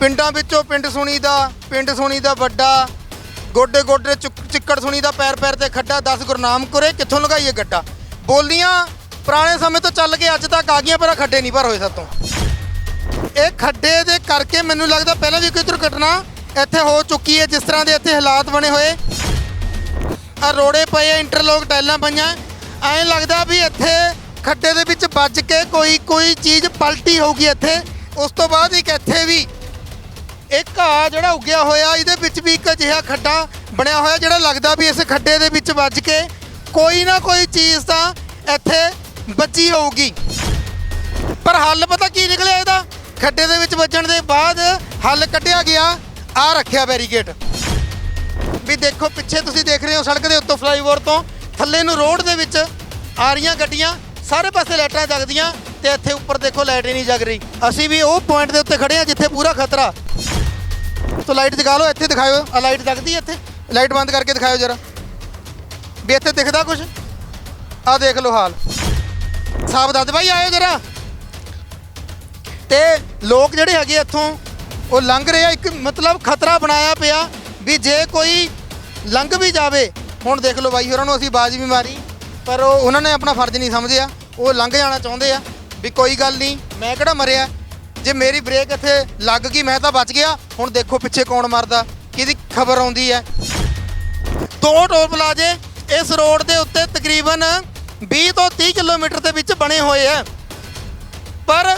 ਪਿੰਡਾਂ ਵਿੱਚੋਂ ਪਿੰਡ ਸੁਣੀ ਦਾ, ਪਿੰਡ ਸੁਣੀ ਦਾ ਵੱਡਾ, ਗੋਡੇ ਗੋਡੇ ਚੁੱਕ- ਚਿੱਕੜ ਸੁਣੀ ਦਾ, ਪੈਰ ਪੈਰ ਤੇ ਖੱਡਾ 10 ਗੁਰਨਾਮ ਕੁਰੇ, ਕਿੱਥੋਂ ਲਗਾਈਏ ਗੱਡਾ ਬੋਲੀਆਂ ਪੁਰਾਣੇ ਸਮੇਂ ਤੋਂ ਚੱਲ ਕੇ ਅੱਜ ਤੱਕ ਆ ਗਈਆਂ, ਪਰ ਆਹ ਖੱਡੇ ਨਹੀਂ ਭਰ ਹੋਏ ਸਾਤੋਂ। ਇਹ ਖੱਡੇ ਦੇ ਕਰਕੇ ਮੈਨੂੰ ਲੱਗਦਾ ਪਹਿਲਾਂ ਵੀ ਕੋਈ ਦੁਰਘਟਨਾ ਇੱਥੇ ਹੋ ਚੁੱਕੀ ਹੈ, ਜਿਸ ਤਰ੍ਹਾਂ ਦੇ ਇੱਥੇ ਹਾਲਾਤ ਬਣੇ ਹੋਏ। ਆ ਰੋੜੇ ਪਏ ਆ, ਇੰਟਰਲੋਕ ਟਾਈਲਾਂ ਪਈਆਂ। ਐਂ ਲੱਗਦਾ ਵੀ ਇੱਥੇ ਖੱਡੇ ਦੇ ਵਿੱਚ ਵੱਜ ਕੇ ਕੋਈ ਕੋਈ ਚੀਜ਼ ਪਲਟੀ ਹੋਊਗੀ ਇੱਥੇ। ਉਸ ਤੋਂ ਬਾਅਦ ਇੱਕ ਇੱਥੇ ਵੀ ਇੱਕ ਘਾਹ ਜਿਹੜਾ ਉੱਗਿਆ ਹੋਇਆ, ਇਹਦੇ ਵਿੱਚ ਵੀ ਇੱਕ ਅਜਿਹਾ ਖੱਡਾ ਬਣਿਆ ਹੋਇਆ ਜਿਹੜਾ ਲੱਗਦਾ ਵੀ ਇਸ ਖੱਡੇ ਦੇ ਵਿੱਚ ਵੱਜ ਕੇ ਕੋਈ ਨਾ ਕੋਈ ਚੀਜ਼ ਤਾਂ ਇੱਥੇ ਵੱਜੀ ਹੋਊਗੀ। ਪਰ ਹੱਲ ਪਤਾ ਕੀ ਨਿਕਲਿਆ ਇਹਦਾ? ਖੱਡੇ ਦੇ ਵਿੱਚ ਵੱਜਣ ਦੇ ਬਾਅਦ ਹੱਲ ਕੱਢਿਆ ਗਿਆ, ਆ ਰੱਖਿਆ ਬੈਰੀਕੇਡ। ਵੀ ਦੇਖੋ, ਪਿੱਛੇ ਤੁਸੀਂ ਦੇਖ ਰਹੇ ਹੋ ਸੜਕ ਦੇ ਉੱਤੋਂ ਫਲਾਈਓਵਰ ਤੋਂ ਥੱਲੇ ਨੂੰ ਰੋਡ ਦੇ ਵਿੱਚ ਆ ਰਹੀਆਂ ਗੱਡੀਆਂ ਸਾਰੇ ਪਾਸੇ ਲਾਈਟਾਂ ਜਗਦੀਆਂ ਤੇ ਇੱਥੇ ਉੱਪਰ ਦੇਖੋ ਲਾਈਟ ਹੀ ਨਹੀਂ ਜਗ ਰਹੀ। ਅਸੀਂ ਵੀ ਉਹ ਪੁਆਇੰਟ ਦੇ ਉੱਤੇ ਖੜੇ ਆ ਜਿੱਥੇ ਪੂਰਾ ਖਤਰਾ। ਤੋ ਲਾਈਟ ਜਗਾ ਲਓ, ਇੱਥੇ ਦਿਖਾਓ ਆ ਲਾਈਟ ਜਗਦੀ ਹੈ ਇੱਥੇ। ਲਾਈਟ ਬੰਦ ਕਰਕੇ ਦਿਖਾਓ ਜਰਾ। ਵੀ ਇੱਥੇ ਦਿਖਦਾ ਕੁਝ ਆ ਦੇਖ ਲਓ ਹਾਲ। ਸਾਫ਼ ਦੱਸ ਭਾਈ ਆਇਓ ਜਰਾ। ਤੇ ਲੋਕ ਜਿਹੜੇ ਹੈਗੇ ਇੱਥੋਂ, ਉਹ ਲੰਘ ਰਹੇ ਆ। ਇੱਕ ਮਤਲਬ ਖਤਰਾ ਬਣਾਇਆ ਪਿਆ ਵੀ ਜੇ ਕੋਈ ਲੰਘ ਵੀ ਜਾਵੇ, ਹੁਣ ਦੇਖ ਲਓ ਬਾਈ ਹੋਰਾਂ ਨੂੰ ਅਸੀਂ ਬਾਜ਼ ਵੀ ਮਾਰੀ, ਪਰ ਉਹ ਉਹਨਾਂ ਨੇ ਆਪਣਾ ਫਰਜ਼ ਨਹੀਂ ਸਮਝਿਆ। ਉਹ ਲੰਘ ਜਾਣਾ ਚਾਹੁੰਦੇ ਆ ਵੀ ਕੋਈ ਗੱਲ ਨਹੀਂ, ਮੈਂ ਕਿਹੜਾ ਮਰਿਆ? ਜੇ ਮੇਰੀ ਬ੍ਰੇਕ ਇੱਥੇ ਲੱਗ ਗਈ, ਮੈਂ ਤਾਂ ਬਚ ਗਿਆ। ਹੁਣ ਦੇਖੋ ਪਿੱਛੇ ਕੌਣ ਮਰਦਾ, ਕਿਹਦੀ ਖਬਰ ਆਉਂਦੀ ਹੈ। ਦੋ ਟੋਲ ਪਲਾਜ਼ੇ ਇਸ ਰੋਡ ਦੇ ਉੱਤੇ ਤਕਰੀਬਨ 20 ਤੋਂ 30 ਕਿਲੋਮੀਟਰ ਦੇ ਵਿੱਚ ਬਣੇ ਹੋਏ ਆ ਪਰ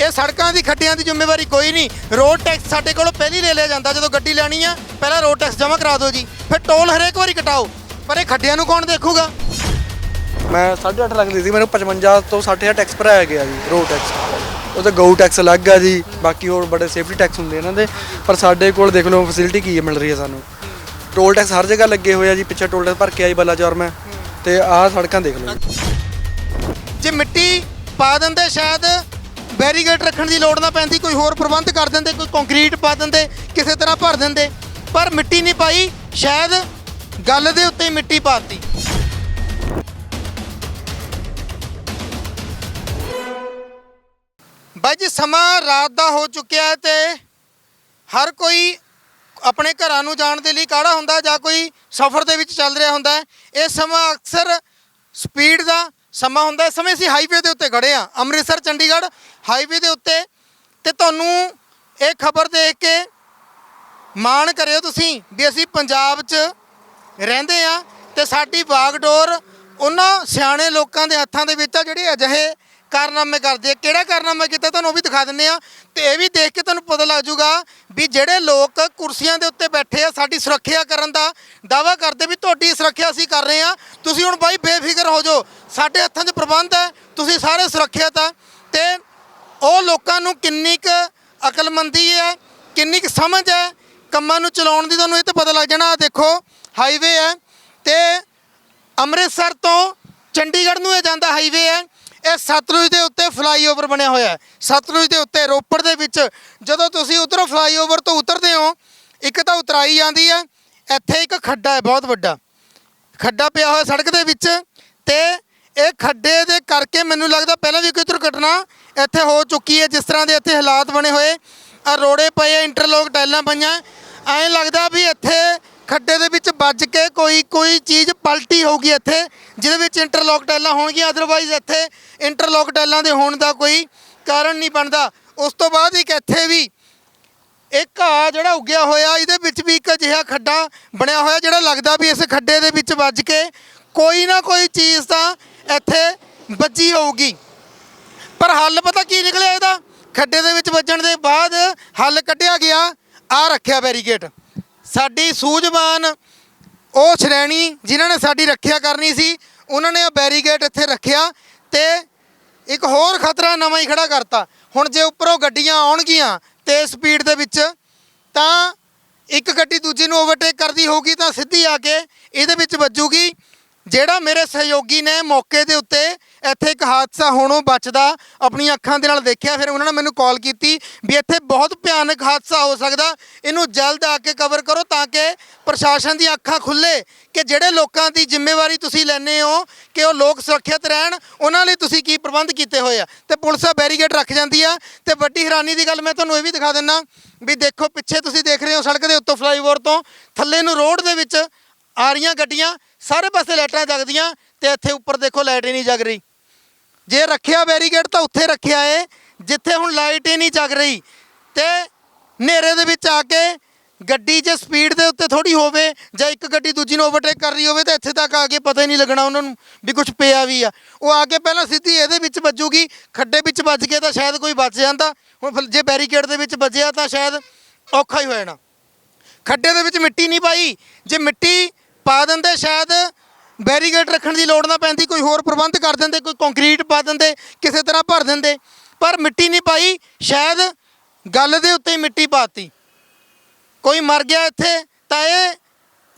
ਇਹ ਸੜਕਾਂ ਦੀ ਖੱਡਿਆਂ ਦੀ ਜ਼ਿੰਮੇਵਾਰੀ ਕੋਈ ਨਹੀਂ। ਰੋਡ ਟੈਕਸ ਸਾਡੇ ਕੋਲੋਂ ਪਹਿਲੀ ਲੈ ਲਿਆ ਜਾਂਦਾ, ਜਦੋਂ ਗੱਡੀ ਲੈਣੀ ਆ, ਪਹਿਲਾਂ ਰੋਡ ਟੈਕਸ ਜਮ੍ਹਾਂ ਕਰਾ ਦਿਓ ਜੀ। ਫਿਰ ਟੋਲ ਹਰੇਕ ਵਾਰੀ ਕਟਾਓ। ਪਰ ਇਹ ਖੱਡਿਆਂ ਨੂੰ ਕੌਣ ਦੇਖੂਗਾ? ਮੈਂ 8.5 ਲੱਖ ਲਈ ਸੀ, ਮੈਨੂੰ 55 ਤੋਂ 60000 ਟੈਕਸ ਭਰਾਇਆ ਗਿਆ ਜੀ ਰੋਡ ਟੈਕਸ ਉਹ ਤਾਂ ਗਊ ਟੈਕਸ ਅਲੱਗ ਆ ਜੀ, ਬਾਕੀ ਹੋਰ ਬੜੇ ਸੇਫਟੀ ਟੈਕਸ ਹੁੰਦੇ ਇਹਨਾਂ ਦੇ। ਪਰ ਸਾਡੇ ਕੋਲ ਦੇਖ ਲਓ ਫੈਸਿਲਿਟੀ ਕੀ ਮਿਲ ਰਹੀ ਹੈ ਸਾਨੂੰ। ਟੋਲ ਟੈਕਸ ਹਰ ਜਗ੍ਹਾ ਲੱਗੇ ਹੋਏ ਆ ਜੀ, ਪਿੱਛੇ ਟੋਲ ਟੈਕਸ ਭਰ ਕੇ ਆਈ ਬਲਾਚੌਰ ਮੈਂ। ਤੇ ਆਹ ਸੜਕਾਂ ਦੇਖ ਲਓ ਜੇ। ਮਿੱਟੀ ਪਾ ਦਿੰਦੇ ਸ਼ਾਇਦ ਬੈਰੀਗੇਟ ਰੱਖਣ ਦੀ ਲੋੜ ਨਾ ਪੈਂਦੀ, ਕੋਈ ਹੋਰ ਪ੍ਰਬੰਧ ਕਰ ਦਿੰਦੇ, ਕੋਈ ਕੰਕਰੀਟ ਪਾ ਦਿੰਦੇ, ਕਿਸੇ ਤਰ੍ਹਾਂ ਭਰ ਦਿੰਦੇ। ਪਰ ਮਿੱਟੀ ਨਹੀਂ ਪਾਈ, ਸ਼ਾਇਦ ਗੱਲ ਦੇ ਉੱਤੇ ਹੀ ਮਿੱਟੀ ਪਾਤੀ ਬਾਈ ਜੀ, ਸਮਾਂ ਰਾਤ ਦਾ ਹੋ ਚੁੱਕਿਆ ਹੈ ਤੇ ਹਰ ਕੋਈ ਆਪਣੇ ਘਰਾਂ ਨੂੰ ਜਾਣ ਦੇ ਲਈ ਕਾੜਾ ਹੁੰਦਾ ਜਾਂ ਕੋਈ ਸਫ਼ਰ ਦੇ ਵਿੱਚ ਚੱਲ ਰਿਹਾ ਹੁੰਦਾ ਇਹ ਸਮਾਂ ਅਕਸਰ ਸਪੀਡ ਦਾ ਸਮਾਂ ਹੁੰਦਾ ਇਸ ਸਮੇਂ ਅਸੀਂ ਹਾਈਵੇ ਦੇ ਉੱਤੇ ਖੜੇ ਆ ਅੰਮ੍ਰਿਤਸਰ, ਚੰਡੀਗੜ੍ਹ ਹਾਈਵੇ ਦੇ ਉੱਤੇ ਤੇ ਤੁਹਾਨੂੰ ਇਹ ਖਬਰ ਦੇਖ ਕੇ ਮਾਣ ਕਰਿਓ ਤੁਸੀਂ ਵੀ ਅਸੀਂ ਪੰਜਾਬ 'ਚ ਰਹਿੰਦੇ ਆ ਤੇ ਸਾਡੀ ਬਾਗਡੋਰ ਉਹਨਾਂ ਸਿਆਣੇ ਲੋਕਾਂ ਦੇ ਹੱਥਾਂ ਦੇ ਵਿੱਚ ਆ ਜਿਹੜੇ ਅਜਿਹੇ ਕਾਰਨਾਮੇ ਕਰਦੇ ਆ। ਕਿਹੜਾ ਕਾਰਨਾਮਾ ਕੀਤਾ ਤੁਹਾਨੂੰ ਉਹ ਵੀ ਦਿਖਾ ਦਿੰਨੇ ਆ। ਤੇ ਇਹ ਵੀ ਦੇਖ ਕੇ ਤੁਹਾਨੂੰ ਪਤਾ ਲੱਗ ਜਾਊਗਾ ਵੀ ਜਿਹੜੇ ਲੋਕ ਕੁਰਸੀਆਂ ਦੇ ਉੱਤੇ ਬੈਠੇ ਆ ਸਾਡੀ ਸੁਰੱਖਿਆ ਕਰਨ ਦਾ ਦਾਵਾ ਕਰਦੇ ਵੀ ਤੁਹਾਡੀ ਸੁਰੱਖਿਆ ਅਸੀਂ ਕਰ ਰਹੇ ਆ। ਤੁਸੀਂ ਹੁਣ ਬਾਈ ਬੇਫਿਕਰ ਹੋ ਜਾਓ। ਸਾਡੇ ਹੱਥਾਂ 'ਚ ਪ੍ਰਬੰਧ ਹੈ। ਤੁਸੀਂ ਸਾਰੇ ਸੁਰੱਖਿਅਤ ਆ। ਤੇ ਉਹ ਲੋਕਾਂ ਨੂੰ ਕਿੰਨੀ ਕੁ ਅਕਲਮੰਦੀ ਹੈ, ਕਿੰਨੀ ਕੁ ਸਮਝ ਹੈ ਕੰਮਾਂ ਨੂੰ ਚਲਾਉਣ ਦੀ ਤੁਹਾਨੂੰ ਇਹ ਤਾਂ ਪਤਾ ਲੱਗ ਜਾਣਾ। ਆਹ ਦੇਖੋ ਹਾਈਵੇ ਹੈ। ਤੇ ਅੰਮ੍ਰਿਤਸਰ ਤੋਂ ਚੰਡੀਗੜ੍ਹ ਨੂੰ ਇਹ ਜਾਂਦਾ ਹਾਈਵੇ ਹੈ। ਇਹ ਸਤਲੁਜ ਦੇ ਉੱਤੇ ਫਲਾਈਓਵਰ ਬਣਿਆ ਹੋਇਆ ਹੈ। ਸਤਲੁਜ ਦੇ ਉੱਤੇ, ਰੋਪੜ ਦੇ ਵਿੱਚ, ਜਦੋਂ ਤੁਸੀਂ ਉਧਰੋਂ ਫਲਾਈਓਵਰ ਤੋਂ ਉਤਰਦੇ ਹੋ, ਇੱਕ ਤਾਂ ਉਤਰਾਈ ਜਾਂਦੀ ਹੈ, ਇੱਥੇ ਇੱਕ ਖੱਡਾ ਹੈ, ਬਹੁਤ ਵੱਡਾ। ਖੱਡਾ ਪਿਆ ਹੋਇਆ ਸੜਕ ਦੇ ਵਿੱਚ ਤੇ ਇਹ ਖੱਡੇ ਦੇ ਕਰਕੇ ਮੈਨੂੰ ਲੱਗਦਾ ਪਹਿਲਾਂ ਵੀ ਕੋਈ ਦੁਰਘਟਨਾ ਇੱਥੇ ਹੋ ਚੁੱਕੀ ਹੈ, ਜਿਸ ਤਰ੍ਹਾਂ ਦੇ ਇੱਥੇ ਹਾਲਾਤ ਬਣੇ ਹੋਏ। ਆ ਰੋੜੇ ਪਏ ਆ, ਇੰਟਰਲੋਕ ਟਾਈਲਾਂ ਪਈਆਂ। ਐਂ ਲੱਗਦਾ ਵੀ ਇੱਥੇ ਖੱਡੇ ਦੇ ਵਿੱਚ ਵੱਜ ਕੇ ਕੋਈ ਕੋਈ ਚੀਜ਼ ਪਲਟੀ ਹੋਊਗੀ ਇੱਥੇ, ਜਿਹਦੇ ਵਿੱਚ ਇੰਟਰਲੋਕ ਟੈਲਾਂ ਹੋਣਗੀਆਂ। ਅਦਰਵਾਈਜ਼ ਇੱਥੇ ਇੰਟਰਲੋਕ ਟੈਲਾਂ ਦੇ ਹੋਣ ਦਾ ਕੋਈ ਕਾਰਨ ਨਹੀਂ ਬਣਦਾ। ਉਸ ਤੋਂ ਬਾਅਦ ਇੱਕ ਇੱਥੇ ਵੀ ਇੱਕ ਘਾਹ ਜਿਹੜਾ ਉੱਗਿਆ ਹੋਇਆ, ਇਹਦੇ ਵਿੱਚ ਵੀ ਇੱਕ ਅਜਿਹਾ ਖੱਡਾ ਬਣਿਆ ਹੋਇਆ, ਜਿਹੜਾ ਲੱਗਦਾ ਵੀ ਇਸ ਖੱਡੇ ਦੇ ਵਿੱਚ ਵੱਜ ਕੇ ਕੋਈ ਨਾ ਕੋਈ ਚੀਜ਼ ਤਾਂ ਇੱਥੇ ਵੱਜੀ ਹੋਊਗੀ। ਪਰ ਹੱਲ ਪਤਾ ਕੀ ਨਿਕਲਿਆ ਇਹਦਾ? ਖੱਡੇ ਦੇ ਵਿੱਚ ਵੱਜਣ ਦੇ ਬਾਅਦ ਹੱਲ ਕੱਢਿਆ ਗਿਆ। ਆ ਰੱਖਿਆ ਬੈਰੀਕੇਡ ਸਾਡੀ ਸੂਝਵਾਨ ਉਹ ਸ਼੍ਰੇਣੀ ਜਿਨ੍ਹਾਂ ਨੇ ਸਾਡੀ ਰੱਖਿਆ ਕਰਨੀ ਸੀ, ਉਹਨਾਂ ਨੇ ਆ ਬੈਰੀਗੇਟ ਇੱਥੇ ਰੱਖਿਆ ਤੇ ਇੱਕ ਹੋਰ ਖਤਰਾ ਨਵਾਂ ਹੀ ਖੜਾ ਕਰਤਾ। ਹੁਣ ਜੇ ਉੱਪਰੋਂ ਗੱਡੀਆਂ ਆਉਣਗੀਆਂ ਤੇ ਸਪੀਡ ਦੇ ਵਿੱਚ, ਤਾਂ ਇੱਕ ਗੱਡੀ ਦੂਜੀ ਨੂੰ ਓਵਰਟੇਕ ਕਰਦੀ ਹੋਊਗੀ ਤਾਂ ਸਿੱਧੀ ਆ ਕੇ ਇਹਦੇ ਵਿੱਚ ਵੱਜੂਗੀ। ਜਿਹੜਾ ਮੇਰੇ ਸਹਿਯੋਗੀ ਨੇ ਮੌਕੇ ਦੇ ਉੱਤੇ ਇੱਥੇ ਇੱਕ ਹਾਦਸਾ ਹੋਣੋਂ ਬਚਦਾ, ਆਪਣੀਆਂ ਅੱਖਾਂ ਦੇ ਨਾਲ ਦੇਖਿਆ, ਫਿਰ ਉਹਨਾਂ ਨੇ ਮੈਨੂੰ ਕਾਲ ਕੀਤੀ ਵੀ ਇੱਥੇ ਬਹੁਤ ਭਿਆਨਕ ਹਾਦਸਾ ਹੋ ਸਕਦਾ, ਇਹਨੂੰ ਜਲਦ ਆ ਕੇ ਕਵਰ ਕਰੋ ਤਾਂ ਕਿ ਪ੍ਰਸ਼ਾਸਨ ਦੀਆਂ ਅੱਖਾਂ ਖੁੱਲੇ ਕਿ ਜਿਹੜੇ ਲੋਕਾਂ ਦੀ ਜ਼ਿੰਮੇਵਾਰੀ ਤੁਸੀਂ ਲੈਂਦੇ ਹੋ ਕਿ ਉਹ ਲੋਕ ਸੁਰੱਖਿਅਤ ਰਹਿਣ, ਉਹਨਾਂ ਲਈ ਤੁਸੀਂ ਕੀ ਪ੍ਰਬੰਧ ਕੀਤੇ ਹੋਏ ਆ? ਤੇ ਪੁਲਿਸ ਆ ਬੈਰੀਕੇਡ ਰੱਖ ਜਾਂਦੀ ਆ। ਤੇ ਵੱਡੀ ਹੈਰਾਨੀ ਦੀ ਗੱਲ ਮੈਂ ਤੁਹਾਨੂੰ ਇਹ ਵੀ ਦਿਖਾ ਦਿੰਨਾ ਵੀ ਦੇਖੋ, ਪਿੱਛੇ ਤੁਸੀਂ ਦੇਖ ਰਹੇ ਹੋ ਸੜਕ ਦੇ ਉੱਤੋਂ ਫਲਾਈਓਵਰ ਤੋਂ, ਥੱਲੇ ਨੂੰ ਰੋਡ ਦੇ ਵਿੱਚ ਆ ਰਹੀਆਂ ਗੱਡੀਆਂ, ਸਾਰੇ ਪਾਸੇ ਲਾਈਟਾਂ ਜਗਦੀਆਂ ਤੇ ਇੱਥੇ ਉੱਪਰ ਦੇਖੋ ਲਾਈਟ ਹੀ ਨਹੀਂ ਜਗ ਰਹੀ। ਜੇ ਰੱਖਿਆ ਬੈਰੀਕੇਡ ਤਾਂ ਉੱਥੇ ਰੱਖਿਆ ਏ, ਜਿੱਥੇ ਹੁਣ ਲਾਈਟ ਹੀ ਨਹੀਂ ਜਗ ਰਹੀ। ਤੇ ਹਨੇਰੇ ਦੇ ਵਿੱਚ ਆ ਕੇ ਗੱਡੀ ਜੇ ਸਪੀਡ ਦੇ ਉੱਤੇ ਥੋੜੀ ਹੋਵੇ ਜਾਂ ਇੱਕ ਗੱਡੀ ਦੂਜੀ ਨੂੰ ਓਵਰਟੇਕ ਕਰ ਰਹੀ ਹੋਵੇ, ਤਾਂ ਇੱਥੇ ਤੱਕ ਆ ਕੇ ਪਤਾ ਹੀ ਨਹੀਂ ਲੱਗਣਾ ਉਹਨਾਂ ਨੂੰ ਵੀ ਕੁਝ ਪਿਆ ਵੀ ਆ। ਉਹ ਆ ਕੇ ਪਹਿਲਾਂ ਸਿੱਧੀ ਇਹਦੇ ਵਿੱਚ ਵੱਜੂਗੀ, ਖੱਡੇ ਵਿੱਚ ਵੱਜ ਕੇ ਤਾਂ ਸ਼ਾਇਦ ਕੋਈ ਬਚ ਜਾਂਦਾ। ਹੁਣ ਫਿਰ ਜੇ ਬੈਰੀਕੇਡ ਦੇ ਵਿੱਚ ਵੱਜਿਆ ਤਾਂ ਸ਼ਾਇਦ ਔਖਾ ਹੀ ਹੋ ਜਾਣਾ। ਖੱਡੇ ਦੇ ਵਿੱਚ ਮਿੱਟੀ ਨਹੀਂ ਪਾਈ। ਜੇ ਮਿੱਟੀ ਪਾ ਦਿੰਦੇ ਸ਼ਾਇਦ ਬੈਰੀਕੇਡ ਰੱਖਣ ਦੀ ਲੋੜ ਨਾ ਪੈਂਦੀ ਕੋਈ ਹੋਰ ਪ੍ਰਬੰਧ ਕਰ ਦਿੰਦੇ, ਕੋਈ ਕੰਕਰੀਟ ਪਾ ਦਿੰਦੇ, ਕਿਸੇ ਤਰ੍ਹਾਂ ਭਰ ਦਿੰਦੇ। ਪਰ ਮਿੱਟੀ ਨਹੀਂ ਪਾਈ, ਸ਼ਾਇਦ ਗੱਲ ਦੇ ਉੱਤੇ ਹੀ ਮਿੱਟੀ ਪਾਤੀ। ਕੋਈ ਮਰ ਗਿਆ ਇੱਥੇ, ਤਾਂ ਇਹ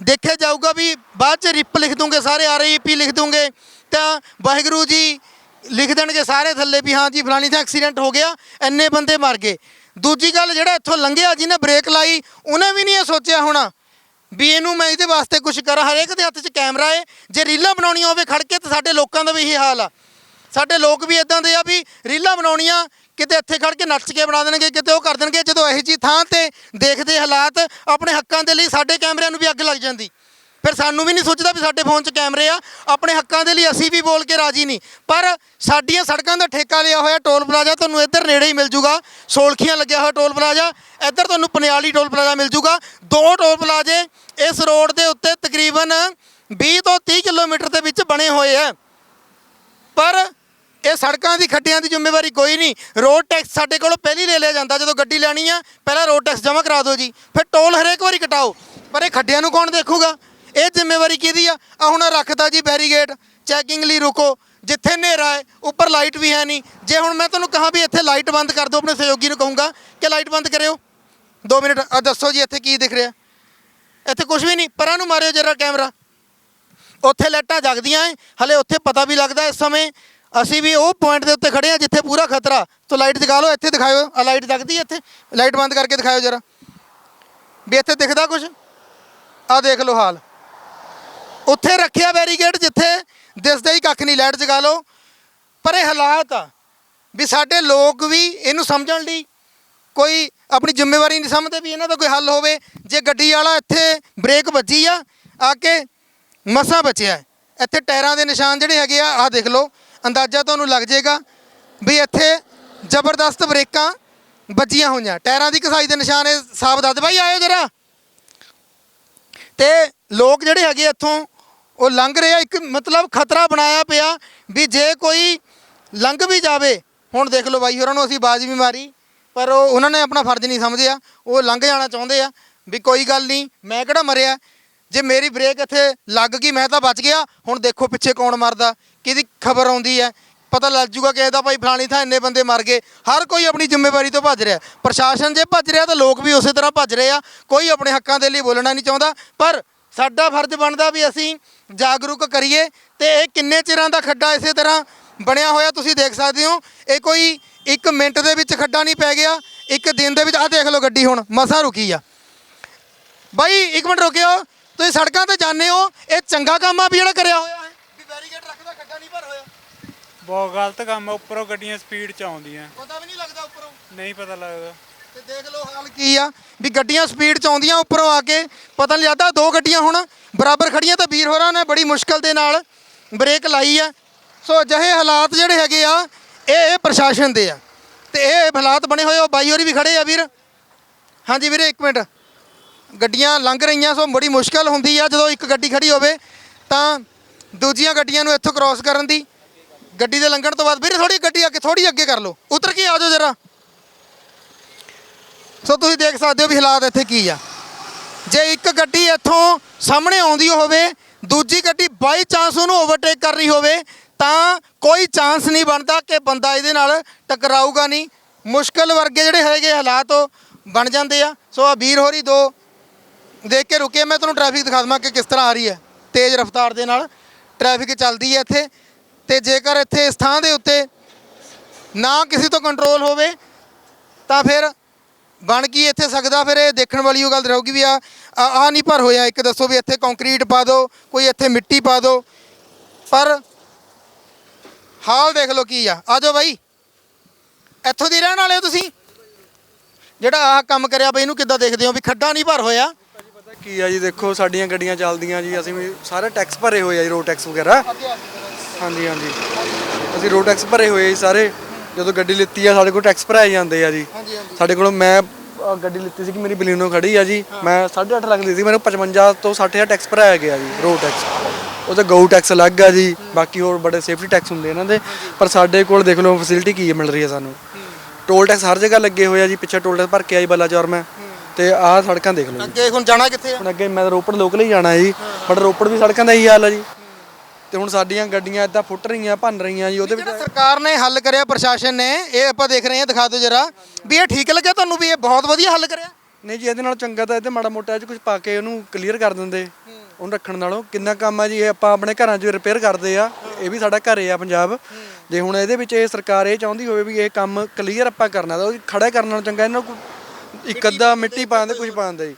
ਦੇਖਿਆ ਜਾਊਗਾ ਵੀ ਬਾਅਦ ਚ ਰਿਪ ਲਿਖ ਦੂੰਗੇ ਸਾਰੇ ਆਰਈਪੀ ਲਿਖ ਦੂੰਗੇ, ਤਾਂ ਵਾਹਿਗੁਰੂ ਜੀ ਲਿਖ ਦੇਣਗੇ ਸਾਰੇ ਥੱਲੇ ਵੀ, ਹਾਂ ਜੀ, ਫਲਾਣੀ ਥਾਂ ਐਕਸੀਡੈਂਟ ਹੋ ਗਿਆ, ਇੰਨੇ ਬੰਦੇ ਮਰ ਗਏ। ਦੂਜੀ ਗੱਲ ਜਿਹੜਾ ਇੱਥੋਂ ਲੰਘਿਆ ਜਿਹਨੇ ਬ੍ਰੇਕ ਲਾਈ, ਉਹਨੇ ਵੀ ਨਹੀਂ ਇਹ ਸੋਚਿਆ ਹੋਣਾ। ਵੀ ਇਹਨੂੰ ਮੈਂ ਇਹਦੇ ਵਾਸਤੇ ਕੁਝ ਕਰਾਂ, ਹਰੇਕ ਦੇ ਹੱਥ 'ਚ ਕੈਮਰਾ ਏ। ਜੇ ਰੀਲਾਂ ਬਣਾਉਣੀਆਂ ਹੋਵੇ, ਖੜ ਕੇ ਤਾਂ ਸਾਡੇ ਲੋਕਾਂ ਦਾ ਵੀ ਇਹੀ ਹਾਲ ਆ। ਸਾਡੇ ਲੋਕ ਵੀ ਇਦਾਂ ਦੇ ਆ ਵੀ ਰੀਲਾਂ ਬਣਾਉਣੀਆਂ, ਕਿਤੇ ਇੱਥੇ ਖੜ ਕੇ ਨੱਚ ਕੇ ਬਣਾ ਦੇਣਗੇ, ਕਿਤੇ ਉਹ ਕਰ ਦੇਣਗੇ। ਜਦੋਂ ਇਹੋ ਜੀ ਥਾਂ ਤੇ ਦੇਖਦੇ ਹਾਲਾਤ ਆਪਣੇ ਹੱਕਾਂ ਦੇ ਲਈ ਸਾਡੇ ਕੈਮਰਿਆਂ ਨੂੰ ਵੀ ਅੱਗ ਲੱਗ ਜਾਂਦੀ। ਫਿਰ ਸਾਨੂੰ ਵੀ ਨਹੀਂ ਸੋਚਦਾ ਵੀ ਸਾਡੇ ਫੋਨ 'ਚ ਕੈਮਰੇ ਆ, ਆਪਣੇ ਹੱਕਾਂ ਦੇ ਲਈ ਅਸੀਂ ਵੀ ਬੋਲ ਕੇ ਰਾਜੀ ਨਹੀਂ। ਪਰ ਸਾਡੀਆਂ ਸੜਕਾਂ ਦਾ ਠੇਕਾ ਲਿਆ ਹੋਇਆ ਟੋਲ ਪਲਾਜ਼ਾ, ਤੁਹਾਨੂੰ ਇੱਧਰ ਨੇੜੇ ਹੀ ਮਿਲ ਜੂਗਾ। ਸੋਲਖੀਆਂ ਲੱਗਿਆ ਹੋਇਆ ਟੋਲ ਪਲਾਜ਼ਾ, ਇੱਧਰ ਤੁਹਾਨੂੰ ਪਨਿਆਲੀ ਟੋਲ ਪਲਾਜ਼ਾ ਮਿਲ ਜੂਗਾ। ਦੋ ਟੋਲ ਪਲਾਜ਼ੇ ਇਸ ਰੋਡ ਦੇ ਉੱਤੇ ਤਕਰੀਬਨ 20 ਤੋਂ 30 ਕਿਲੋਮੀਟਰ ਦੇ ਵਿੱਚ ਬਣੇ ਹੋਏ ਆ। ਪਰ ਇਹ ਸੜਕਾਂ ਦੀ ਖੱਡਿਆਂ ਦੀ ਜ਼ਿੰਮੇਵਾਰੀ ਕੋਈ ਨਹੀਂ। ਰੋਡ ਟੈਕਸ ਸਾਡੇ ਕੋਲੋਂ ਪਹਿਲੀ ਲੈ ਲਿਆ ਜਾਂਦਾ, ਜਦੋਂ ਗੱਡੀ ਲੈਣੀ ਆ, ਪਹਿਲਾਂ ਰੋਡ ਟੈਕਸ ਜਮ੍ਹਾਂ ਕਰਾ ਦਿਓ ਜੀ। ਫਿਰ ਟੋਲ ਹਰੇਕ ਵਾਰੀ ਕਟਾਓ। ਪਰ ਇਹ ਖੱਡਿਆਂ ਨੂੰ ਕੌਣ ਦੇਖੂਗਾ? ਇਹ ਜ਼ਿੰਮੇਵਾਰੀ ਕਿਹਦੀ ਆ? ਆ ਹੁਣ ਰੱਖਦਾ ਜੀ ਬੈਰੀਗੇਟ ਚੈਕਿੰਗ ਲਈ ਰੁਕੋ। ਜਿੱਥੇ ਹਨੇਰਾ ਹੈ, ਉੱਪਰ ਲਾਈਟ ਵੀ ਹੈ ਨਹੀਂ। ਜੇ ਹੁਣ ਮੈਂ ਤੁਹਾਨੂੰ ਕਹਾਂ ਵੀ ਇੱਥੇ ਲਾਈਟ ਬੰਦ ਕਰ ਦਿਓ, ਆਪਣੇ ਸਹਿਯੋਗੀ ਨੂੰ ਕਹੂੰਗਾ ਕਿ ਲਾਈਟ ਬੰਦ ਕਰਿਓ। 2 ਮਿੰਟ ਆ ਦੱਸੋ ਜੀ ਇੱਥੇ ਕੀ ਦਿਖ ਰਿਹਾ? ਇੱਥੇ ਕੁਝ ਵੀ ਨਹੀਂ, ਪਰਾਂ ਨੂੰ ਮਾਰਿਓ ਜਰਾ ਕੈਮਰਾ। ਉੱਥੇ ਲਾਈਟਾਂ ਜਗਦੀਆਂ ਏ ਹਲੇ ਉੱਥੇ ਪਤਾ ਵੀ ਲੱਗਦਾ ਇਸ ਸਮੇਂ। ਅਸੀਂ ਵੀ ਉਹ ਪੁਆਇੰਟ ਦੇ ਉੱਤੇ ਖੜੇ ਆ, ਜਿੱਥੇ ਪੂਰਾ ਖਤਰਾ। ਤੋਂ ਲਾਈਟ ਜਗਾ ਲਓ, ਇੱਥੇ ਦਿਖਾਇਓ। ਆ ਲਾਈਟ ਜਗਦੀ ਇੱਥੇ। ਲਾਈਟ ਬੰਦ ਕਰਕੇ ਦਿਖਾਇਓ ਜਰਾ। ਵੀ ਇੱਥੇ ਦਿਖਦਾ ਕੁਝ ਆ ਦੇਖ ਲਓ ਹਾਲ। ਉੱਥੇ ਰੱਖਿਆ ਬੈਰੀਗੇਡ ਜਿੱਥੇ ਦਿਸਦਾ ਹੀ ਕੱਖ ਨਹੀਂ ਲਾਈਟ ਜਗਾ ਲਓ। ਪਰ ਇਹ ਹਾਲਾਤ ਆ ਵੀ ਸਾਡੇ ਲੋਕ ਵੀ ਇਹਨੂੰ ਸਮਝਣ ਲਈ ਕੋਈ ਆਪਣੀ ਜ਼ਿੰਮੇਵਾਰੀ ਨਹੀਂ ਸਮਝਦੇ ਵੀ ਇਹਨਾਂ ਦਾ ਕੋਈ ਹੱਲ ਹੋਵੇ। ਜੇ ਗੱਡੀ ਵਾਲਾ ਇੱਥੇ ਬ੍ਰੇਕ ਵੱਜੀ ਆ ਆ ਕੇ ਮਸਾਂ ਬਚਿਆ ਇੱਥੇ ਟਾਇਰਾਂ ਦੇ ਨਿਸ਼ਾਨ ਜਿਹੜੇ ਹੈਗੇ ਆ, ਆਹ ਦੇਖ ਲਓ, ਅੰਦਾਜ਼ਾ ਤੁਹਾਨੂੰ ਲੱਗ ਜਾਏਗਾ ਵੀ ਇੱਥੇ ਜ਼ਬਰਦਸਤ ਬ੍ਰੇਕਾਂ ਵੱਜੀਆਂ ਹੋਈਆਂ। ਟਾਇਰਾਂ ਦੀ ਕਸਾਈ ਦੇ ਨਿਸ਼ਾਨ ਇਹ ਸਾਫ਼ ਦੱਸ ਬਾਈ, ਆਇਓ ਜਰਾ। ਤੇ ਲੋਕ ਜਿਹੜੇ ਹੈਗੇ ਇੱਥੋਂ ਉਹ ਲੰਘ ਰਿਹਾ, ਇੱਕ ਮਤਲਬ ਖਤਰਾ ਬਣਾਇਆ ਪਿਆ ਵੀ ਜੇ ਕੋਈ ਲੰਘ ਵੀ ਜਾਵੇ, ਹੁਣ ਦੇਖ ਲਓ ਬਾਈ ਹੋਰਾਂ ਨੂੰ ਅਸੀਂ ਬਾਜ਼ ਵੀ ਮਾਰੀ, ਪਰ ਉਹ, ਉਹਨਾਂ ਨੇ ਆਪਣਾ ਫਰਜ਼ ਨਹੀਂ ਸਮਝਿਆ, ਉਹ ਲੰਘ ਜਾਣਾ ਚਾਹੁੰਦੇ ਆ, ਵੀ ਕੋਈ ਗੱਲ ਨਹੀਂ, ਮੈਂ ਕਿਹੜਾ ਮਰਿਆ, ਜੇ ਮੇਰੀ ਬ੍ਰੇਕ ਇੱਥੇ ਲੱਗ ਗਈ, ਮੈਂ ਤਾਂ ਬਚ ਗਿਆ, ਹੁਣ ਦੇਖੋ ਪਿੱਛੇ ਕੌਣ ਮਰਦਾ, ਕਿਹਦੀ ਖਬਰ ਆਉਂਦੀ ਹੈ, ਪਤਾ ਲੱਗ ਜੂਗਾ ਕਿ ਇਹਦਾ ਭਾਈ ਫਲਾਣੀ ਥਾਂ ਇੰਨੇ ਬੰਦੇ ਮਰ ਗਏ, ਹਰ ਕੋਈ ਆਪਣੀ ਜ਼ਿੰਮੇਵਾਰੀ ਤੋਂ ਭੱਜ ਰਿਹਾ, ਪ੍ਰਸ਼ਾਸਨ ਜੇ ਭੱਜ ਰਿਹਾ ਤਾਂ ਲੋਕ ਵੀ ਉਸੇ ਤਰ੍ਹਾਂ ਭੱਜ ਰਹੇ ਆ, ਕੋਈ ਆਪਣੇ ਹੱਕਾਂ ਦੇ ਲਈ ਬੋਲਣਾ ਨਹੀਂ ਚਾਹੁੰਦਾ, ਪਰ ਸਾਡਾ ਫਰਜ਼ ਬਣਦਾ ਵੀ ਅਸੀਂ ਜਾਗਰੂਕ ਕਰੀਏ ਤੇ ਇਹ ਕਿੰਨੇ ਚਿਰਾਂ ਦਾ ਖੱਡਾ ਇਸੇ ਤਰ੍ਹਾਂ ਬਣਿਆ ਹੋਇਆ ਤੁਸੀਂ ਦੇਖ ਸਕਦੇ ਹੋ। ਇਹ ਕੋਈ 1 ਮਿੰਟ ਦੇ ਵਿੱਚ ਖੱਡਾ ਨਹੀਂ ਪੈ ਗਿਆ ਇੱਕ ਦਿਨ ਦੇ ਵਿੱਚ ਆਹ ਦੇਖ ਲਓ ਗੱਡੀ ਹੁਣ ਮਸਾਂ ਰੁਕੀ ਆ। ਬਾਈ ਇੱਕ ਮਿੰਟ ਰੁਕਿਓ ਤੁਸੀਂ ਸੜਕਾਂ ਤੇ ਜਾਂਦੇ ਹੋ ਇਹ ਚੰਗਾ ਕੰਮ ਆ ਵੀ ਜਿਹੜਾ ਕਰਿਆ ਹੋਇਆ ਹੈ। ਵੀ ਬੈਰੀਕੇਡ ਰੱਖਦਾ ਖੱਡਾ ਨਹੀਂ ਭਰ ਹੋਇਆ। ਬਹੁਤ ਗਲਤ ਕੰਮ ਆ ਉੱਪਰੋਂ ਗੱਡੀਆਂ ਸਪੀਡ 'ਚ ਆਉਂਦੀਆਂ। ਪਤਾ ਵੀ ਨਹੀਂ ਲੱਗਦਾ ਉੱਪਰੋਂ। ਨਹੀਂ ਪਤਾ ਲੱਗਦਾ। ਤੇ ਦੇਖ ਲਓ ਹਾਲ ਕੀ ਆ, ਵੀ ਗੱਡੀਆਂ ਸਪੀਡ ਚ ਆਉਂਦੀਆਂ ਉੱਪਰੋਂ ਆ ਕੇ, ਪਤਾ ਨਹੀਂ ਲੱਗਦਾ ਦੋ ਗੱਡੀਆਂ ਹੁਣ ਬਰਾਬਰ ਖੜੀਆਂ ਤਾਂ ਵੀਰ ਹੋਰਾਂ ਨੇ ਬੜੀ ਮੁਸ਼ਕਲ ਦੇ ਨਾਲ ਬ੍ਰੇਕ ਲਾਈ ਆ। ਸੋ ਅਜਿਹੇ ਹਾਲਾਤ ਜਿਹੜੇ ਹੈਗੇ ਆ, ਇਹ ਇਹ ਪ੍ਰਸ਼ਾਸਨ ਦੇ ਆ। ਤੇ ਇਹ ਹਾਲਾਤ ਬਣੇ ਹੋਏ ਉਹ ਬਾਈ ਹੋਰੀ ਵੀ ਖੜੇ ਆ ਵੀਰ। ਹਾਂਜੀ ਵੀਰੇ, ਇੱਕ ਮਿੰਟ। ਗੱਡੀਆਂ ਲੰਘ ਰਹੀਆਂ, ਸੋ ਬੜੀ ਮੁਸ਼ਕਲ ਹੁੰਦੀ ਆ, ਜਦੋਂ ਇੱਕ ਗੱਡੀ ਖੜੀ ਹੋਵੇ ਤਾਂ ਦੂਜੀਆਂ ਗੱਡੀਆਂ ਨੂੰ ਇੱਥੋਂ ਕ੍ਰਾਸ ਕਰਨ ਦੀ। ਗੱਡੀ ਦੇ ਲੰਘਣ ਤੋਂ ਬਾਅਦ ਵੀਰੇ ਥੋੜੀ ਗੱਡੀ ਅੱਗੇ ਥੋੜੀ ਅੱਗੇ ਕਰ ਲਓ। ਉਤਰ ਕੇ ਆ ਜਾਓ ਜਰਾ। ਸੋ ਤੁਸੀਂ ਦੇਖ ਸਕਦੇ ਹੋ ਵੀ ਹਾਲਾਤ ਇੱਥੇ ਕੀ ਆ। ਜੇ ਇੱਕ ਗੱਡੀ ਇੱਥੋਂ ਸਾਹਮਣੇ ਆਉਂਦੀ ਹੋਵੇ, ਦੂਜੀ ਗੱਡੀ ਬਾਈ ਚਾਂਸ ਉਹਨੂੰ ਓਵਰਟੇਕ ਕਰ ਰਹੀ ਹੋਵੇ, ਤਾਂ ਕੋਈ ਚਾਂਸ ਨਹੀਂ ਬਣਦਾ ਕਿ ਬੰਦਾ ਇਹਦੇ ਨਾਲ ਟਕਰਾਊਗਾ ਨਹੀਂ। ਮੁਸ਼ਕਲ ਵਰਗੇ ਜਿਹੜੇ ਹੈਗੇ ਹਾਲਾਤ ਉਹ ਬਣ ਜਾਂਦੇ ਆ। ਸੋ ਆ ਵੀਰ ਹੋਰੀ ਦੋ ਦੇਖ ਕੇ ਰੁਕੇ। ਮੈਂ ਤੁਹਾਨੂੰ ਟ੍ਰੈਫਿਕ ਦਿਖਾ ਦਵਾਂ ਕਿ ਕਿਸ ਤਰ੍ਹਾਂ ਆ ਰਹੀ ਹੈ। ਤੇਜ਼ ਰਫ਼ਤਾਰ ਦੇ ਨਾਲ ਟ੍ਰੈਫਿਕ ਚੱਲਦੀ ਹੈ ਇੱਥੇ। ਤੇ ਜੇਕਰ ਇੱਥੇ ਇਸ ਥਾਂ ਦੇ ਉੱਤੇ ਨਾ ਕਿਸੇ ਤੋਂ ਕੰਟਰੋਲ ਹੋਵੇ, ਤਾਂ ਫਿਰ ਬਣ ਕੀ ਇੱਥੇ ਸਕਦਾ? ਫਿਰ ਇਹ ਦੇਖਣ ਵਾਲੀ ਉਹ ਗੱਲ ਰਹੂਗੀ ਵੀ ਆ ਆ ਨਹੀਂ ਭਰ ਹੋਇਆ। ਇੱਕ ਦੱਸੋ ਵੀ ਇੱਥੇ ਕੰਕਰੀਟ ਪਾ ਦਿਓ ਕੋਈ ਇੱਥੇ ਮਿੱਟੀ ਪਾ ਦਿਓ ਪਰ ਹਾਲ ਦੇਖ ਲਓ ਕੀ ਆ। ਆ ਜਾਓ ਬਾਈ। ਇੱਥੋਂ ਦੀ ਰਹਿਣ ਵਾਲੇ ਹੋ ਤੁਸੀਂ? ਜਿਹੜਾ ਆਹ ਕੰਮ ਕਰਿਆ ਬਈ ਇਹਨੂੰ ਕਿੱਦਾਂ ਦੇਖਦੇ ਹੋ ਵੀ ਖੱਡਾ ਨਹੀਂ ਭਰ ਹੋਇਆ? ਪਤਾ ਕੀ ਆ ਜੀ ਦੇਖੋ ਸਾਡੀਆਂ ਗੱਡੀਆਂ ਚੱਲਦੀਆਂ ਜੀ ਅਸੀਂ ਵੀ ਸਾਰੇ ਟੈਕਸ ਭਰੇ ਹੋਏ ਆ ਜੀ ਰੋਡ ਟੈਕਸ ਵਗੈਰਾ। ਹਾਂਜੀ ਹਾਂਜੀ। ਅਸੀਂ ਰੋਡ ਟੈਕਸ ਭਰੇ ਹੋਏ ਆ ਜੀ ਸਾਰੇ। ਜਦੋਂ ਗੱਡੀ ਲਿੱਤੀ ਆ ਸਾਡੇ ਕੋਲ ਟੈਕਸ ਭਰਾਏ ਜਾਂਦੇ ਆ ਜੀ। ਹਾਂਜੀ ਹਾਂਜੀ। ਸਾਡੇ ਕੋਲ ਮੈਂ ਅ, ਗੱਡੀ ਲਿੱਤੀ ਸੀ ਕਿ ਮੇਰੀ ਬਲੀਨੋ ਖੜੀ ਆ ਜੀ। ਮੈਂ 8.5 ਲੱਖ ਲਈ ਸੀ ਮੈਨੂੰ 55 ਤੋਂ 60000 ਟੈਕਸ ਭਰਾਇਆ ਗਿਆ ਜੀ ਰੋਡ ਟੈਕਸ ਉਹ ਤੇ ਗਊ ਟੈਕਸ ਅਲੱਗ ਆ ਜੀ ਬਾਕੀ ਹੋਰ ਬੜੇ ਸੇਫਟੀ ਟੈਕਸ ਹੁੰਦੇ ਇਹਨਾਂ ਦੇ। ਪਰ ਸਾਡੇ ਕੋਲ ਦੇਖ ਲਓ ਫੈਸਿਲਿਟੀ ਕੀ ਮਿਲ ਰਹੀ ਹੈ ਸਾਨੂੰ। ਟੋਲ ਟੈਕਸ ਹਰ ਜਗ੍ਹਾ ਲੱਗੇ ਹੋਏ ਆ ਜੀ ਪਿੱਛੇ ਟੋਲ ਟੈਕਸ ਭਰ ਕੇ ਆਈ ਬਲਾਚੌਰ ਮੈਂ। ਤੇ ਆਹ ਸੜਕਾਂ ਦੇਖ ਲਓ ਜੀ। ਅੱਗੇ ਹੁਣ ਜਾਣਾ ਕਿੱਥੇ ਆ? ਹੁਣ ਅੱਗੇ ਮੈਂ ਤਾਂ ਰੋਪੜ ਲੋਕਲ ਹੀ ਜਾਣਾ ਜੀ। ਬਟ ਰੋਪੜ ਵੀ ਸੜਕਾਂ ਦਾ ਇਹੀ ਹਾਲ ਆ ਜੀ। ਤੇ ਹੁਣ ਸਾਡੀਆਂ ਗੱਡੀਆਂ ਇਦਾਂ ਫੁੱਟ ਰਹੀਆਂ ਭੰਨ ਰਹੀਆਂ ਜੀ ਉਹਦੇ ਵਿੱਚ ਜਿਹੜਾ ਸਰਕਾਰ ਨੇ ਹੱਲ ਕਰਿਆ ਪ੍ਰਸ਼ਾਸਨ ਨੇ ਇਹ ਆਪਾਂ ਦੇਖ ਰਹੇ ਹਾਂ ਦਿਖਾ ਦਿਓ ਜਰਾ ਵੀ ਇਹ ਠੀਕ ਲੱਗਿਆ ਤੁਹਾਨੂੰ ਵੀ ਇਹ ਬਹੁਤ ਵਧੀਆ ਹੱਲ ਕਰਿਆ? ਨਹੀਂ ਜੀ ਇਹਦੇ ਨਾਲ ਚੰਗਾ ਤਾਂ ਇਹਦੇ ਮਾੜਾ ਮੋਟਾ 'ਚ ਕੁਝ ਪਾ ਕੇ ਉਹਨੂੰ ਕਲੀਅਰ ਕਰ ਦਿੰਦੇ ਉਹਨੂੰ ਰੱਖਣ ਨਾਲੋਂ। ਕਿੰਨਾ ਕੰਮ ਆ ਜੀ ਇਹ ਆਪਾਂ ਆਪਣੇ ਘਰਾਂ 'ਚ ਰਿਪੇਅਰ ਕਰਦੇ ਆ ਇਹ ਵੀ ਸਾਡਾ ਘਰ ਆ ਪੰਜਾਬ। ਜੇ ਹੁਣ ਇਹਦੇ ਵਿੱਚ ਇਹ ਸਰਕਾਰ ਇਹ ਚਾਹੁੰਦੀ ਹੋਵੇ ਵੀ ਇਹ ਕੰਮ ਕਲੀਅਰ ਆਪਾਂ ਕਰਨਾ ਤਾਂ ਉਹ ਖੜਾ ਕਰਨ ਨਾਲੋਂ ਚੰਗਾ ਇਹਨਾਂ ਨੂੰ ਇੱਕ ਅੱਧਾ ਮਿੱਟੀ ਪਾ ਦਿੰਦੇ ਕੁਝ ਪਾ ਦਿੰਦੇ ਜੀ।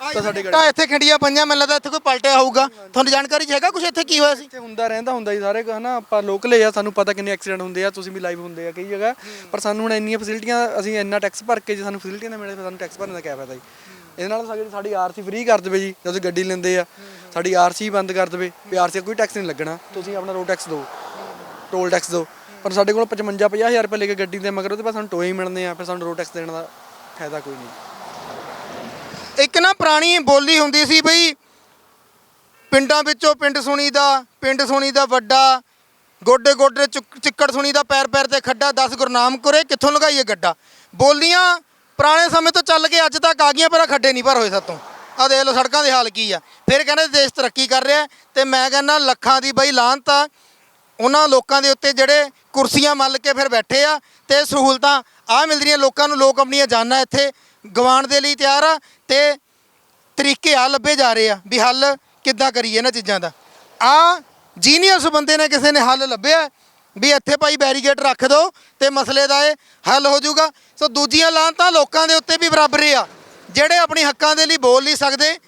ਤਾਂ ਸਾਡੇ ਤਾਂ ਇੱਥੇ ਖੰਡੀਆਂ ਪੰਜਾਂ ਮੈਨੂੰ ਲੱਗਦਾ ਇੱਥੇ ਕੋਈ ਪਲਟਿਆ ਹੋਊਗਾ। ਤੁਹਾਨੂੰ ਜਾਣਕਾਰੀ 'ਚ ਹੈਗਾ ਕੁਝ ਇੱਥੇ ਕੀ ਹੋਇਆ ਸੀ? ਇੱਥੇ ਹੁੰਦਾ ਰਹਿੰਦਾ ਹੁੰਦਾ ਜੀ ਸਾਰੇ ਹਨਾ ਆਪਾਂ ਲੋਕਲ ਆ ਸਾਨੂੰ ਪਤਾ ਕਿੰਨੇ ਐਕਸੀਡੈਂਟ ਹੁੰਦੇ ਆ ਤੁਸੀਂ ਵੀ ਲਾਈਵ ਹੁੰਦੇ ਆ ਕਈ ਜਗ੍ਹਾ। ਪਰ ਸਾਨੂੰ ਹੁਣ ਇੰਨੀਆਂ ਫੈਸਿਲਿਟੀਆਂ ਅਸੀਂ ਇੰਨਾ ਟੈਕਸ ਭਰ ਕੇ ਜੇ ਸਾਨੂੰ ਫੈਸਿਲਿਟੀਆਂ ਨਾ ਮਿਲੇ ਫਿਰ ਸਾਨੂੰ ਟੈਕਸ ਭਰਨ ਦਾ ਕੀ ਫਾਇਦਾ ਜੀ? ਇਹਦੇ ਨਾਲ ਸਾਡੀ ਸਾਡੀ ਆਰਸੀ ਫ੍ਰੀ ਕਰ ਦੇਵੇ ਜੀ ਜਦੋਂ ਗੱਡੀ ਲੈਂਦੇ ਆ। ਸਾਡੀ ਆਰਸੀ ਬੰਦ ਕਰ ਦੇਵੇ ਵੀ ਆਰਸੀ ਕੋਈ ਟੈਕਸ ਨਹੀਂ ਲੱਗਣਾ। ਤੁਸੀਂ ਆਪਣਾ ਰੋਡ ਟੈਕਸ ਦਿਓ ਟੋਲ ਟੈਕਸ ਦਿਓ। ਪਰ ਸਾਡੇ ਕੋਲ 55 50000 ਰੁਪਏ ਲੈ ਕੇ ਗੱਡੀ ਦੇ ਮਗਰ ਉਹਦੇ ਬਾਅਦ ਸਾਨੂੰ ਟੋਏ ਹੀ ਮਿਲਣੇ ਆ ਫਿਰ ਸਾਨੂੰ ਰੋਡ ਟੈਕਸ ਦੇਣ ਦਾ ਫਾਇਦਾ ਕੋਈ ਨਹੀਂ। ਇੱਕ ਨਾ ਪੁਰਾਣੀ ਬੋਲੀ ਹੁੰਦੀ ਸੀ ਬਈ, ਪਿੰਡਾਂ ਵਿੱਚੋਂ ਪਿੰਡ ਸੁਣੀ ਦਾ ਪਿੰਡ ਸੁਣੀ ਦਾ ਵੱਡਾ, ਗੋਡੇ ਗੋਡੇ ਚੁੱਕ- ਚਿੱਕੜ ਸੁਣੀ ਦਾ ਪੈਰ ਪੈਰ ਤੇ ਖੱਡਾ 10 ਗੁਰਨਾਮ ਕੁਰੇ ਕਿੱਥੋਂ ਲਗਾਈਏ ਗੱਡਾ? ਬੋਲੀਆਂ ਪੁਰਾਣੇ ਸਮੇਂ ਤੋਂ ਚੱਲ ਕੇ ਅੱਜ ਤੱਕ ਆ ਗਈਆਂ, ਪਰ ਖੱਡੇ ਨਹੀਂ ਭਰ ਹੋਏ ਸਾਤੋਂ। ਆ ਦੇਖ ਲਓ ਸੜਕਾਂ ਦੇ ਹਾਲ ਕੀ ਆ। ਫਿਰ ਕਹਿੰਦੇ ਦੇਸ਼ ਤਰੱਕੀ ਕਰ ਰਿਹਾ ਤੇ ਮੈਂ ਕਹਿੰਦਾ ਲੱਖਾਂ ਦੀ ਬਈ ਲਾਹਨਤ ਆ। ਉਹਨਾਂ ਲੋਕਾਂ ਦੇ ਉੱਤੇ ਜਿਹੜੇ ਕੁਰਸੀਆਂ ਮੱਲ ਕੇ ਫਿਰ ਬੈਠੇ ਆ ਤੇ ਸਹੂਲਤਾਂ ਆ ਮਿਲ ਰਹੀਆਂ ਲੋਕਾਂ ਨੂੰ ਲੋਕ ਆਪਣੀਆਂ ਜਾਨਾਂ ਇੱਥੇ ਗਵਾਉਣ ਦੇ ਲਈ ਤਿਆਰ ਆ ਤੇ ਤਰੀਕੇ ਆ ਲੱਭੇ ਜਾ ਰਹੇ ਆ ਵੀ ਹੱਲ ਕਿੱਦਾਂ ਕਰੀਏ ਇਹਨਾਂ ਚੀਜ਼ਾਂ ਦਾ। ਆ ਜੀਨੀਅਸ ਬੰਦੇ ਨੇ ਕਿਸੇ ਨੇ ਹੱਲ ਲੱਭਿਆ ਵੀ ਇੱਥੇ ਭਾਈ ਬੈਰੀਗੇਟ ਰੱਖ ਦਿਓ ਤੇ ਮਸਲੇ ਦਾ ਇਹ ਹੱਲ ਹੋ ਜਾਊਗਾ। ਸੋ ਦੂਜੀਆਂ ਲਾਂਤਾਂ ਲੋਕਾਂ ਦੇ ਉੱਤੇ ਵੀ ਬਰਾਬਰ ਹੀ ਆ, ਜਿਹੜੇ ਆਪਣੀ ਹੱਕਾਂ ਦੇ ਲਈ ਬੋਲ ਨਹੀਂ ਸਕਦੇ,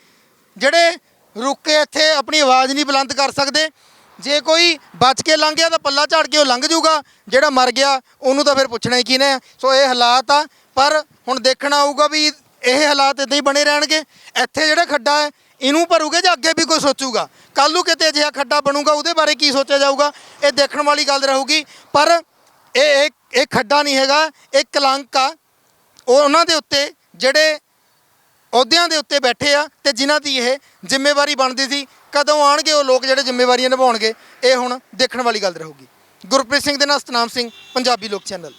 ਜਿਹੜੇ ਰੁਕ ਕੇ ਇੱਥੇ ਆਪਣੀ ਆਵਾਜ਼ ਨਹੀਂ ਬੁਲੰਦ ਕਰ ਸਕਦੇ। ਜੇ ਕੋਈ ਬਚ ਕੇ ਲੰਘ ਗਿਆ ਤਾਂ ਪੱਲਾ ਝਾੜ ਕੇ ਉਹ ਲੰਘ ਜਾਊਗਾ, ਜਿਹੜਾ ਮਰ ਗਿਆ ਉਹਨੂੰ ਤਾਂ ਫਿਰ ਪੁੱਛਣਾ ਹੀ ਕਿਹਨੇ ਸੋ ਇਹ ਹਾਲਾਤ ਆ ਪਰ ਹੁਣ ਦੇਖਣਾ ਆਊਗਾ ਵੀ ਇਹ ਹਾਲਾਤ ਇਦਾਂ ਹੀ ਬਣੇ ਰਹਿਣਗੇ। ਇੱਥੇ ਜਿਹੜਾ ਖੱਡਾ ਹੈ, ਇਹਨੂੰ ਭਰੂਗੇ ਜਾਂ ਅੱਗੇ ਵੀ ਕੋਈ ਸੋਚੂਗਾ? ਕੱਲ ਨੂੰ ਕਿਤੇ ਅਜਿਹਾ ਖੱਡਾ ਬਣੂਗਾ, ਉਹਦੇ ਬਾਰੇ ਕੀ ਸੋਚਿਆ ਜਾਊਗਾ? ਇਹ ਦੇਖਣ ਵਾਲੀ ਗੱਲ ਰਹੂਗੀ। ਪਰ ਇਹ ਇਹ ਇਹ ਖੱਡਾ ਨਹੀਂ ਹੈਗਾ, ਇਹ ਕਲੰਕ ਆ। ਉਹ ਉਹਨਾਂ ਦੇ ਉੱਤੇ, ਜਿਹੜੇ ਅਹੁਦਿਆਂ ਦੇ ਉੱਤੇ ਬੈਠੇ ਆ ਤੇ ਜਿਨ੍ਹਾਂ ਦੀ ਇਹ ਜ਼ਿੰਮੇਵਾਰੀ ਬਣਦੀ ਸੀ, ਕਦੋਂ ਆਣਗੇ ਉਹ ਲੋਕ ਜਿਹੜੇ ਜ਼ਿੰਮੇਵਾਰੀਆਂ ਨਿਭਾਉਣਗੇ, ਇਹ ਹੁਣ ਦੇਖਣ ਵਾਲੀ ਗੱਲ ਰਹੂਗੀ। ਗੁਰਪ੍ਰੀਤ ਸਿੰਘ ਦੇ ਨਾਲ ਸਤਨਾਮ ਸਿੰਘ, ਪੰਜਾਬੀ ਲੋਕ ਚੈਨਲ।